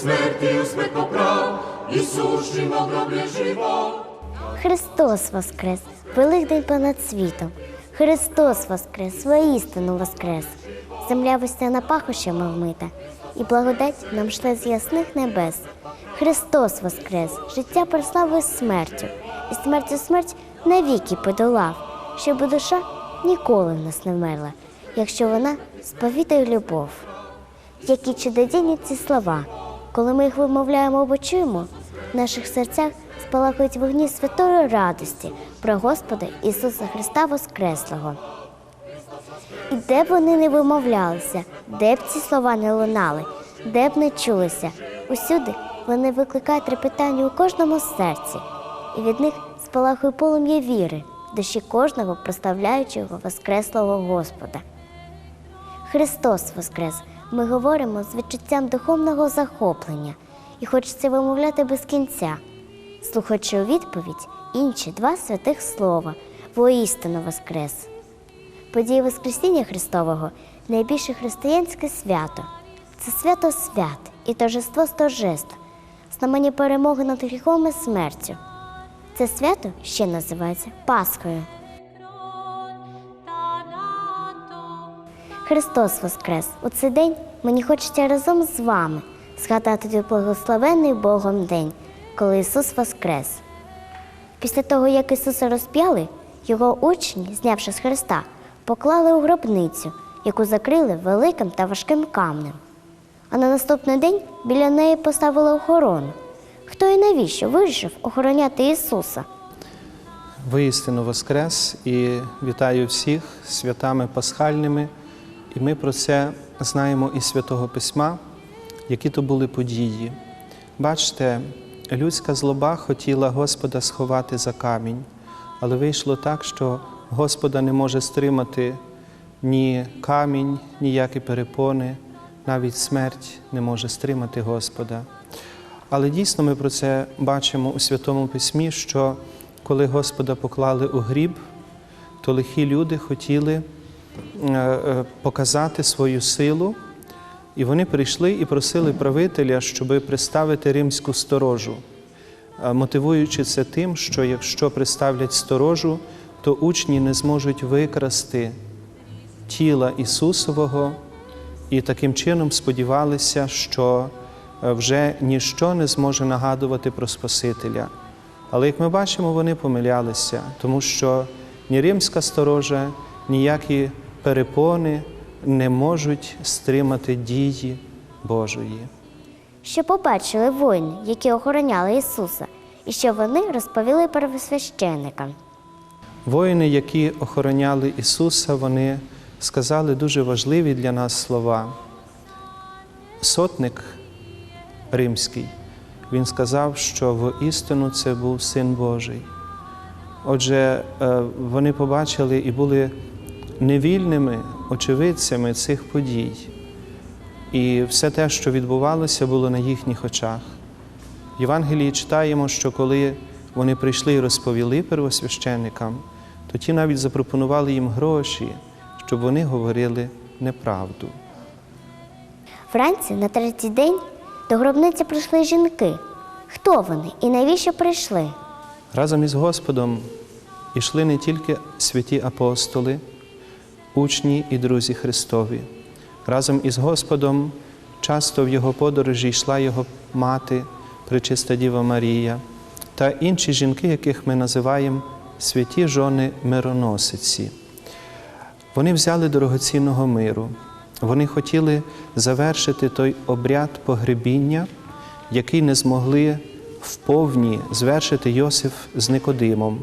смерти усмерть поправ, і сущим в гробі. Христос Воскрес! Великдень понад світом! Христос Воскрес! Воістину Воскрес! Земля весняна пахощами вмита, і благодать нам шле з ясних небес. Христос Воскрес! Життя прославив смертю, і смертю смерть навіки подолав, щоб душа ніколи в нас не вмерла, якщо вона сповідає любов. Які чудодійні ці слова. Коли ми їх вимовляємо або чуємо, в наших серцях спалахують вогні святої радості про Господа Ісуса Христа Воскреслого. І де б вони не вимовлялися, де б ці слова не лунали, де б не чулися, усюди вони викликають трепетання у кожному серці, і від них спалахує полум'я віри в душі кожного, прославляючого Воскреслого Господа. Христос Воскрес! Ми говоримо з відчуттям духовного захоплення і хочеться вимовляти без кінця, слухаючи у відповідь інші два святих слова воістину Воскрес. Події Воскресіння Христового найбільше християнське свято. Це свято свят і торжество з торжеств, знамення перемоги над гріхом і смертю. Це свято ще називається Пасхою. Христос Воскрес! У цей день мені хочеться разом з вами згадати благословений Богом день, коли Ісус Воскрес. Після того, як Ісуса розп'яли, його учні, знявши з Христа, поклали у гробницю, яку закрили великим та важким камнем. А на наступний день біля неї поставили охорону. Хто і навіщо вирішив охороняти Ісуса? Воістину Воскрес і вітаю всіх святами пасхальними. І ми про це знаємо із Святого Письма, які то були події. Бачите, людська злоба хотіла Господа сховати за камінь, але вийшло так, що Господа не може стримати ні камінь, ніякі перепони, навіть смерть не може стримати Господа. Але дійсно ми про це бачимо у Святому Письмі, що коли Господа поклали у гріб, то лихі люди хотіли показати свою силу, і вони прийшли і просили правителя, щоб приставити римську сторожу, е, мотивуючи це тим, що якщо приставлять сторожу, то учні не зможуть викрасти тіла Ісусового, і таким чином сподівалися, що е, вже ніщо не зможе нагадувати про Спасителя. Але як ми бачимо, вони помилялися, тому що ні римська сторожа, ніякі перепони не можуть стримати дії Божої. Що побачили воїни, які охороняли Ісуса, і що вони розповіли первосвященникам. Воїни, які охороняли Ісуса, вони сказали дуже важливі для нас слова. Сотник римський, він сказав, що воістину це був Син Божий. Отже, е, вони побачили і були невільними очевидцями цих подій. І все те, що відбувалося, було на їхніх очах. В Євангелії читаємо, що коли вони прийшли і розповіли первосвященникам, то ті навіть запропонували їм гроші, щоб вони говорили неправду. Вранці на третій день до гробниці прийшли жінки. Хто вони і навіщо прийшли? Разом із Господом йшли не тільки святі апостоли, учні і друзі Христові. Разом із Господом часто в його подорожі йшла його мати, пречиста Діва Марія, та інші жінки, яких ми називаємо святі жони мироносиці. Вони взяли дорогоцінного миру. Вони хотіли завершити той обряд погребіння, який не змогли вповні звершити Йосиф з Никодимом,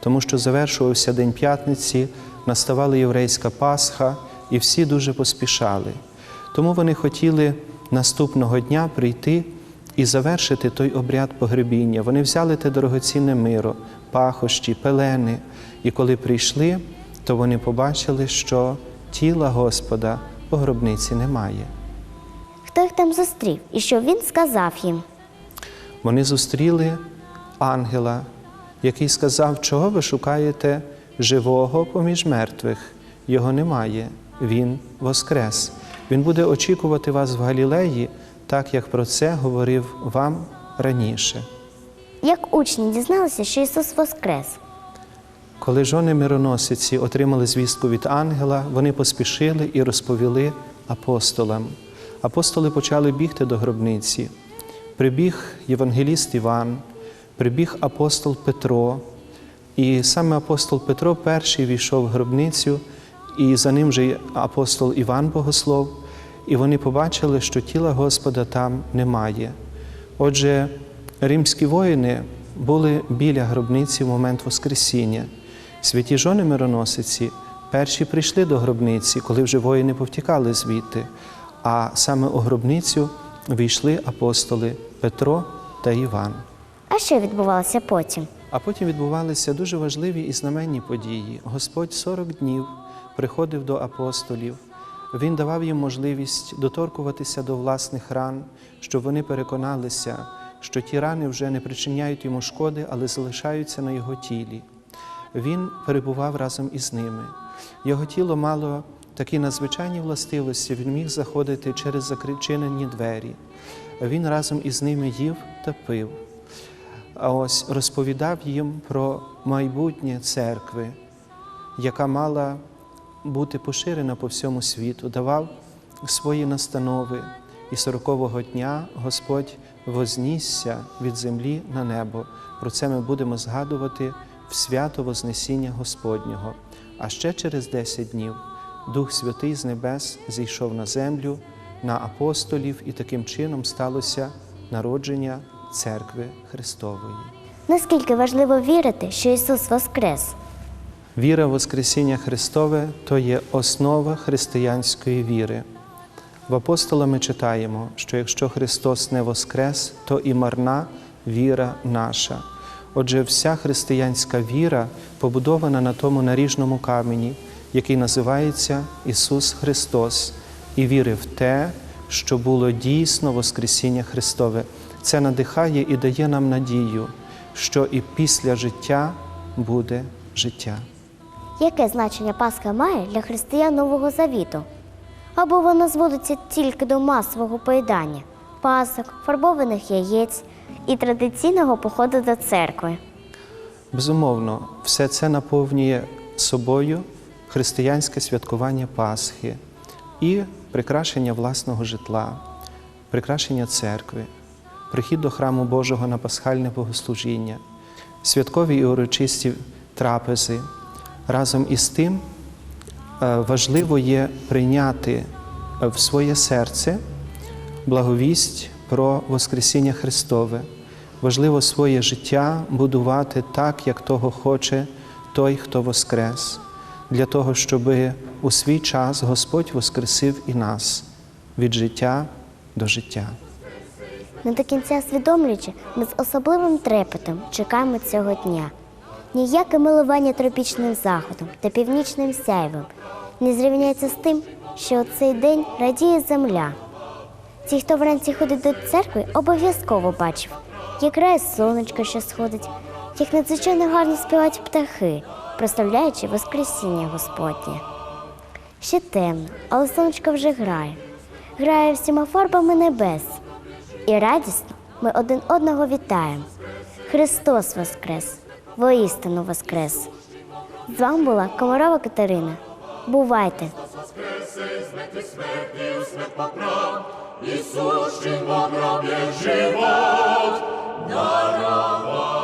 тому що завершувався День П'ятниці, наставала єврейська Пасха, і всі дуже поспішали. Тому вони хотіли наступного дня прийти і завершити той обряд погребіння. Вони взяли те дорогоцінне миро, пахощі, пелени, і коли прийшли, то вони побачили, що тіла Господа по гробниці немає. Хто їх там зустрів і що він сказав їм? Вони зустріли ангела, який сказав, чого ви шукаєте живого поміж мертвих. Його немає, Він воскрес. Він буде очікувати вас в Галілеї, так як про це говорив вам раніше. Як учні дізналися, що Ісус Воскрес? Коли жони мироносиці отримали звістку від ангела, вони поспішили і розповіли апостолам. Апостоли почали бігти до гробниці. Прибіг євангеліст Іван, прибіг апостол Петро, і саме апостол Петро перший війшов в гробницю, і за ним же апостол Іван Богослов, і вони побачили, що тіла Господа там немає. Отже, римські воїни були біля гробниці в момент Воскресіння. Святі жони мироносиці перші прийшли до гробниці, коли вже воїни повтікали звідти, а саме у гробницю війшли апостоли Петро та Іван. А що відбувалося потім? А потім відбувалися дуже важливі і знаменні події. Господь 40 днів приходив до апостолів. Він давав їм можливість доторкуватися до власних ран, щоб вони переконалися, що ті рани вже не причиняють йому шкоди, але залишаються на його тілі. Він перебував разом із ними. Його тіло мало такі надзвичайні властивості, він міг заходити через закриченені двері. Він разом із ними їв та пив а ось розповідав їм про майбутнє церкви, яка мала бути поширена по всьому світу, давав свої настанови. І сорокового дня Господь вознісся від землі на небо. Про це ми будемо згадувати в свято Вознесіння Господнього. А ще через 10 днів Дух Святий з небес зійшов на землю, на апостолів, і таким чином сталося народження церкви Христової. Наскільки важливо вірити, що Ісус Воскрес? Віра в Воскресіння Христове то є основа християнської віри. В апостола ми читаємо, що якщо Христос не воскрес, то і марна віра наша. Отже, вся християнська віра побудована на тому наріжному камені, який називається Ісус Христос, і віри в те, що було дійсно Воскресіння Христове. Це надихає і дає нам надію, що і після життя буде життя. Яке значення Пасха має для християн Нового Завіту? Або вона зводиться тільки до масового поїдання, пасок, фарбованих яєць і традиційного походу до церкви. Безумовно, все це наповнює собою християнське святкування Пасхи і прикрашення власного житла, прикрашення церкви, прихід до храму Божого на пасхальне богослужіння, святкові і урочисті трапези. Разом із тим е, важливо є прийняти е, в своє серце благовість про Воскресіння Христове. Важливо своє життя будувати так, як того хоче той, хто воскрес, для того, щоб у свій час Господь воскресив і нас від життя до життя. Не до кінця усвідомлюючи, ми з особливим трепетом чекаємо цього дня. Ніяке милування тропічним заходом та північним сяйвом не зрівняється з тим, що у цей день радіє земля. Ті, хто вранці ходить до церкви, обов'язково бачив, як грає сонечко, що сходить, як надзвичайно гарно співають птахи, прославляючи Воскресіння Господнє. Ще темно, але сонечко вже грає, грає всіма фарбами небес і радісно ми один одного вітаємо. Христос Воскрес! Воістину Воскрес! З вами була Комарова Катерина. Бувайте! Ісус, чим вам робить живот, дарова.